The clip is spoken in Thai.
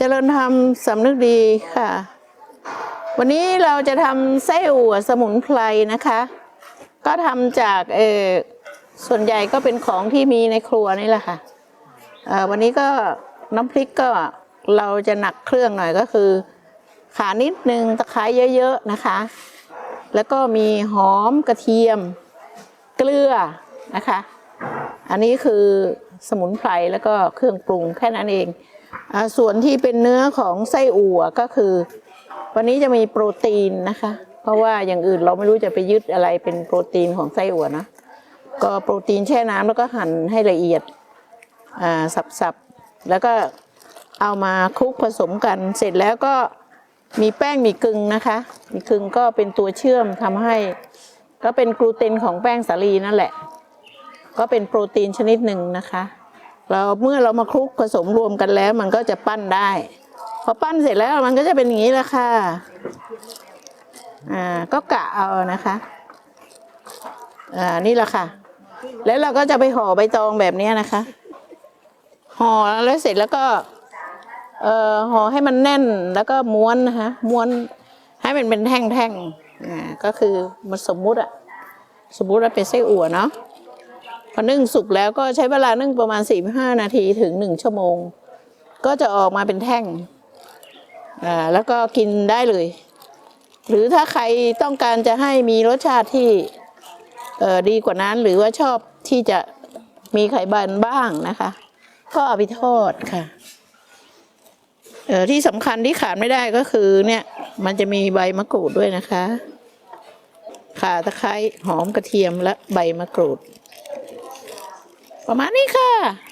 เจริญธรรมสำนึกดีค่ะ วันนี้เราจะทำไส้อั่วสมุนไพรนะคะ ก็ทำจากเออส่วนใหญ่ก็เป็นของที่มีในครัวนี่แหละค่ะวันนี้ก็น้ำพริกก็เราจะหนักเครื่องหน่อยก็คือ ขานิดนึงตะไคร้เยอะๆนะคะ แล้วก็มีหอมกระเทียม เกลือนะคะ อันนี้คือสมุนไพรแล้วก็เครื่องปรุงแค่นั้นเอง ส่วนที่เป็นเนื้อของไส้อั่วก็คือ วันนี้จะมีโปรตีนนะคะ เพราะว่าอย่างอื่นเราไม่รู้จะไปยึดอะไรเป็นโปรตีนของไส้อั่วนะก็โปรตีนแช่น้ำแล้วก็หั่นให้ละเอียดสับๆแล้วก็เอามาคลุกผสมกัน เสร็จแล้วก็มีแป้งมีกึ่งนะคะ มีกึ่งก็เป็นตัวเชื่อมทำให้ ก็เป็นกลูเตนของแป้งสาลีนั่นแหละ ก็เป็นโปรตีนชนิดหนึ่งนะคะ เราเมื่อเรามาคลุกผสมรวมกันแล้ว มันก็จะปั้นได้ พอปั้นเสร็จแล้วมันก็จะเป็นอย่างนี้แหละค่ะอ่าก็กะเอานะคะอ่านี่แหละค่ะ แล้วเราก็จะไปห่อใบตองแบบนี้นะคะห่อแล้วเสร็จแล้วก็เอ่อห่อให้มันแน่นแล้วก็ม้วนนะคะม้วนให้มันเป็นแท่งๆอ่าก็คือมันสมมุติอะสมมุติว่าเป็นไส้อั่วเนาะ อนึ่งสุกแล้วก็ใช้เวลานึ่งประมาณ 45 นาทีถึง 1 ชั่วโมง ก็จะออกมาเป็นแท่งอ่าแล้วก็กินได้เลย หรือถ้าใครต้องการจะให้มีรสชาติที่เออดีกว่านั้นหรือว่าชอบที่จะมีไขมันบ้างนะคะ ก็เอาไปทอดค่ะเอ่อที่สำคัญที่ขาดไม่ได้ก็คือเนี่ยมันจะมีใบมะกรูดด้วยนะคะ ข่าตะไคร้หอมกระเทียมและใบมะกรูด ประมาณนี้ค่ะ